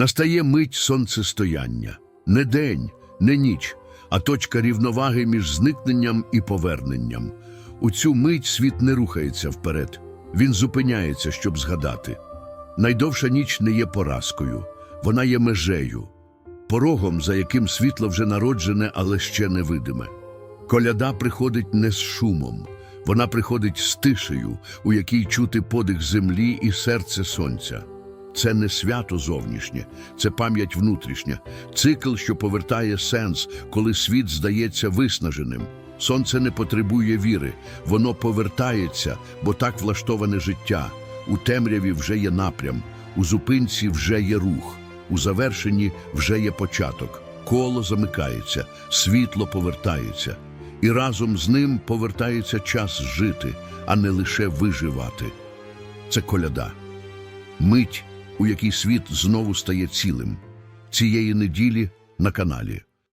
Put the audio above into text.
Настає мить сонцестояння, не день, не ніч, а точка рівноваги між зникненням і поверненням. У цю мить світ не рухається вперед, він зупиняється, щоб згадати. Найдовша ніч не є поразкою, вона є межею, порогом, за яким світло вже народжене, але ще невидиме. Коляда приходить не з шумом, вона приходить з тишею, у якій чути подих землі і серце сонця. Це не свято зовнішнє, це пам'ять внутрішня, цикл, що повертає сенс, коли світ здається виснаженим. Сонце не потребує віри, воно повертається, бо так влаштоване життя. У темряві вже є напрям, у зупинці вже є рух, у завершенні вже є початок. Коло замикається, світло повертається, і разом з ним повертається час жити, а не лише виживати. Це коляда. Мить, у якій світ знову стає цілим. Цієї неділі на каналі.